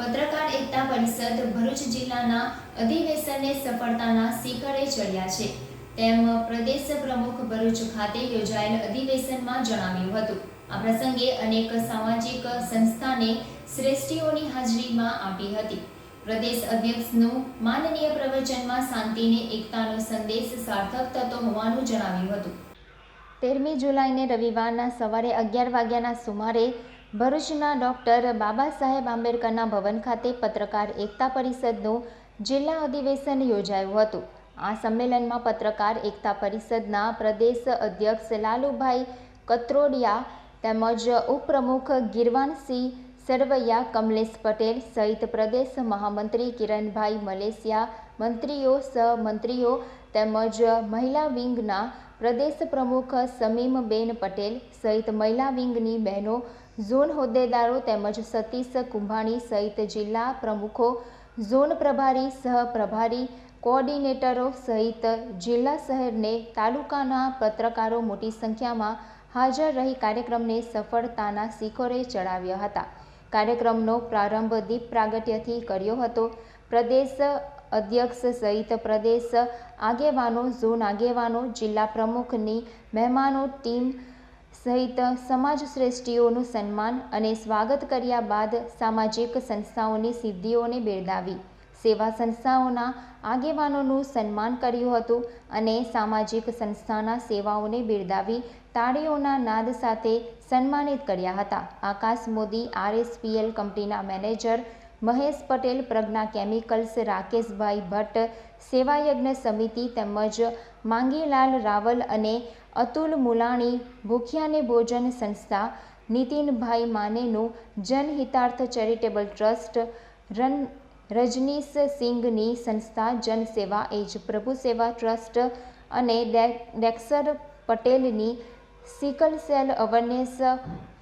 પત્રકાર એકતા પરિષદ ભરૂચ જિલ્લાના અધિવેશનને સફળતાના શિખરે ચડ્યા છે. તેમ પ્રદેશ પ્રમુખ ભરૂચ ખાતે યોજાયેલ અધિવેશનમાં જણાવ્યું હતું. આ પ્રસંગે અનેક સામાજિક સંસ્થાને શ્રેષ્ઠીઓની હાજરીમાં આપી હતી. પ્રદેશ અધ્યક્ષનું માનનીય પ્રવચનમાં શાંતિને, એકતાનો સંદેશ સાર્થક થતો હોવાનું જણાવ્યું હતું. તેરમી જુલાઈને રવિવારના સવારે અગિયાર વાગ્યાના સુમારે ભરૂચના ડૉક્ટર બાબા સાહેબ આંબેડકરના ભવન ખાતે પત્રકાર એકતા પરિષદનું જિલ્લા અધિવેશન યોજાયું હતું. આ સંમેલનમાં પત્રકાર એકતા પરિષદના પ્રદેશ અધ્યક્ષ લાલુભાઈ કત્રોડિયા તેમજ ઉપપ્રમુખ ગિરવાનસિંહ સરવૈયા, કમલેશ પટેલ સહિત પ્રદેશ મહામંત્રી કિરણભાઈ મલેશિયા, મંત્રીઓ સહમંત્રીઓ તેમજ મહિલા વિંગના પ્રદેશ પ્રમુખ સમીમબેન પટેલ સહિત મહિલા વિંગની બહેનો, ઝોન હોદ્દેદારો તેમજ સતીશ કુંભાણી સહિત જિલ્લા પ્રમુખો, ઝોન પ્રભારી સહપ્રભારી કોઓર્ડિનેટરો સહિત જિલ્લા શહેરને તાલુકાના પત્રકારો મોટી સંખ્યામાં હાજર રહી કાર્યક્રમને સફળતાના શિખરે ચડાવ્યા હતા. કાર્યક્રમનો પ્રારંભ દીપ પ્રાગટ્યથી કર્યો હતો. પ્રદેશ અધ્યક્ષ સહિત પ્રદેશ આગેવાનો, ઝોન આગેવાનો, જિલ્લા પ્રમુખની મહેમાનો, ટીમ સહિત સમાજ શ્રેષ્ઠીઓનું સન્માન અને સ્વાગત કર્યા બાદ સામાજિક સંસ્થાઓની સિદ્ધિઓને બિરદાવી. સેવા સંસ્થાઓના આગેવાનોનું સન્માન કર્યું હતું અને સામાજિક સંસ્થાના સેવાઓને બિરદાવી તાળીઓના નાદ સાથે સન્માનિત કર્યા હતા. આકાશ મોદી, આરએસપીએલ કંપનીના મેનેજર મહેશ પટેલ, પ્રજ્ઞા કેમિકલ્સ, રાકેશભાઈ ભટ્ટ, સેવાયજ્ઞ સમિતિ તેમજ માંગીલાલ રાવલ અને અતુલ મુલાણી, ભૂખ્યાને ભોજન સંસ્થા, નીતિનભાઈ માનેનું Janhitarth charitable trust, run, Rajnish સિંઘની સંસ્થા, જનસેવા એજ, પ્રભુ સેવા ટ્રસ્ટ અને ડેક્સર પટેલની સિકલ સેલ અવેરનેસ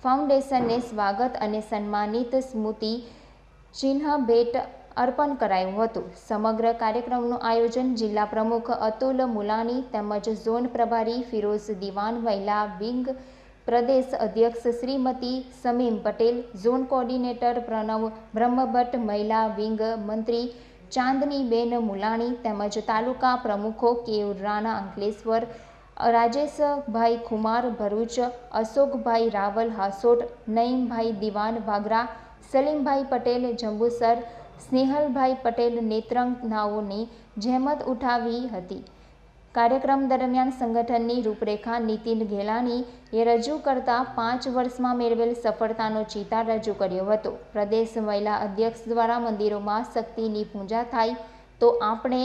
ફાઉન્ડેશનને સ્વાગત અને સન્માનિત સ્મૃતિ ચિહ્ન ભેટ અર્પણ કરાયું હતું. સમગ્ર કાર્યક્રમનું આયોજન જિલ્લા પ્રમુખ અતુલ મુલાણી તેમજ ઝોન પ્રભારી ફિરોઝ દિવાન, મહિલા વિંગ પ્રદેશ અધ્યક્ષ શ્રીમતી સમીમ પટેલ, ઝોન કોર્ડિનેટર પ્રણવ બ્રહ્મભટ્ટ, મહિલા વિંગ મંત્રી ચાંદનીબેન મુલાણી તેમજ તાલુકા પ્રમુખો કેયુર રાણા અંકલેશ્વર, રાજેશભાઈ ખુમાર ભરૂચ, અશોકભાઈ રાવલ હાસોટ નઈમભાઈ દિવાન વાગરા સલીમભાઈ પટેલ, જંબુસર સ્નેહલભાઈ પટેલ નેત્રંગનાઓની જહેમત ઉઠાવી હતી. કાર્યક્રમ દરમિયાન સંગઠનની રૂપરેખા નીતિન ઘેલાણીએ રજૂ કરતા પાંચ વર્ષમાં મેળવેલ સફળતાનો ચિતાર રજૂ કર્યો હતો. પ્રદેશ મહિલા અધ્યક્ષ દ્વારા મંદિરોમાં શક્તિની પૂજા થાય તો આપણે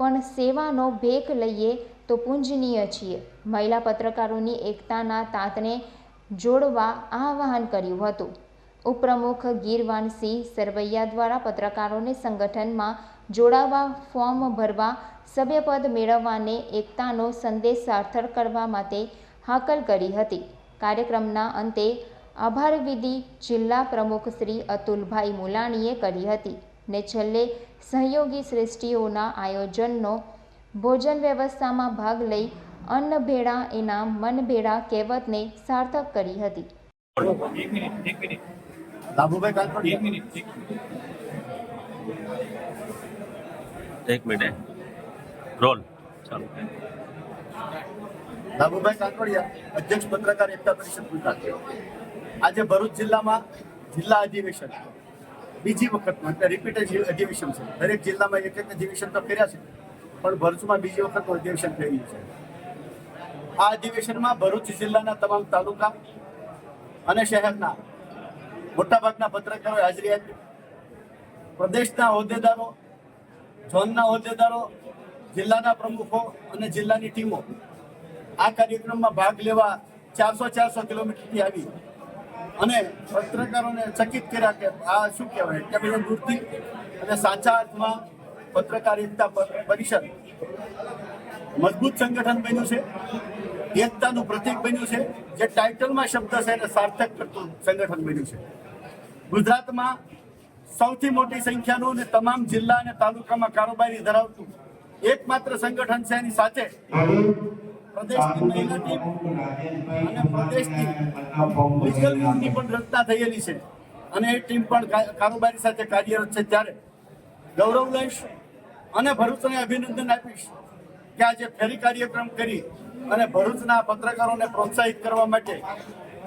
પણ સેવાનો ભેખ લઈએ તો પૂજનીય છીએ. મહિલા પત્રકારોની એકતાના તાતને જોડવા આહ્વાન કર્યું હતું. ઉપપ્રમુખ ગીરવાનસિંહ સરવૈયા દ્વારા પત્રકારોને સંગઠનમાં જોડાવા, ફોર્મ ભરવા, સભ્યપદ મેળવવાને એકતાનો સંદેશ સાર્થક કરવા માટે હાકલ કરી હતી. કાર્યક્રમના અંતે આભાર વિધિ જિલ્લા પ્રમુખ શ્રી અતુલભાઈ મુલાણીએ કરી હતી ને છેલ્લે સહયોગી શ્રેષ્ઠીઓના આયોજનનો ભોજન વ્યવસ્થામાં ભાગ લઈ અન્ન ભેળા એના મન ભેળા કહેવતને સાર્થક કરી હતી. લાભુભાઈ કાલપડી એક મિનિટ એક મિનિટ. રોલ. ચાલો. લાભુભાઈ કાંકડિયા અધ્યક્ષ પત્રકાર એકતા પરિષદ ગુજરાત. આજે ભરૂચ જિલ્લામાં જિલ્લા અધિવેશન. બીજી વખત એટલે રિપીટ અધિવેશન છે. દરેક જિલ્લામાં એક એક અધિવેશન તો કર્યા છે. પણ ભરૂચમાં બીજી વખત અધિવેશન થઈ રહ્યું છે. આ અધિવેશનમાં ભરૂચ જિલ્લાના તમામ તાલુકા અને શહેરના મોટાભાગના પત્રકારોએ હાજરી આપી. પ્રદેશના હોદ્દેદારો, ઝોનના હોદ્દેદારો, જિલ્લાના પ્રમુખો અને જિલ્લાની ટીમો આ કાર્યક્રમમાં ભાગ લેવા ચારસો ચારસો કિલોમીટરથી આવી. અને પત્રકારોને ચકિત કર્યા કે આ શું કહેવાય? કે વૃત્તિ અને સાચા અર્થમાં પત્રકારિતા પરિષદ. મજબૂત સંગઠન બન્યું છે. એકતાનું પ્રતીક બન્યું છે. જે ટાઇટલમાં શબ્દ છે એને સાર્થક કરતું સંગઠન બન્યું છે. ગુજરાતમાં સૌથી મોટી સંખ્યાનું અને તમામ જિલ્લા અને તાલુકામાં કારોબારી ધરાવતું એકમાત્ર સંગઠન છે એની સાથે પ્રદેશની અને પ્રદેશની લીગલ પણ રચના થયેલી છે. અને એ ટીમ પણ કારોબારી સાથે કાર્યરત છે ત્યારે. ગૌરવ લઈશ અને ભરૂચને અભિનંદન આપીશ કે આજે ફેરી કાર્યક્રમ કરી અને ભરૂચના પત્રકારોને પ્રોત્સાહિત કરવા માટે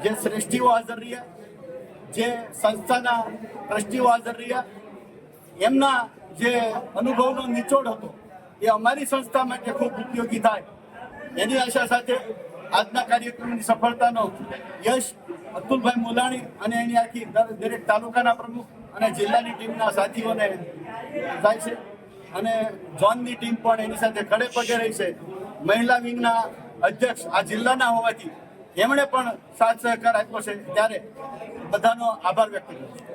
જે શ્રેષ્ઠીઓ હાજર રહ્યા જે સંસ્થાના ટ્રસ્ટીઓ હાજર રહ્યા, એમના જે અનુભવનો નિચોડ હતો, એ અમારી સંસ્થા માટે ખૂબ ઉપયોગી થાય. એની આશા સાથે આજના કાર્યક્રમની સફળતાનો યશ અતુલભાઈ મોલાણી અને એની આખી દર- દરેક તાલુકાના પ્રમુખ અને જિલ્લાની ટીમના સાથીઓને થાય છે. અને ઝોનની ટીમ પણ એની સાથે ખડે પગે રહી છે. મહિલા વિંગના અધ્યક્ષ આ જિલ્લાના હોવાથી એમણે પણ સાથ સહકાર આપ્યો છે. ત્યારે બધાનો આભાર વ્યક્ત કર્યો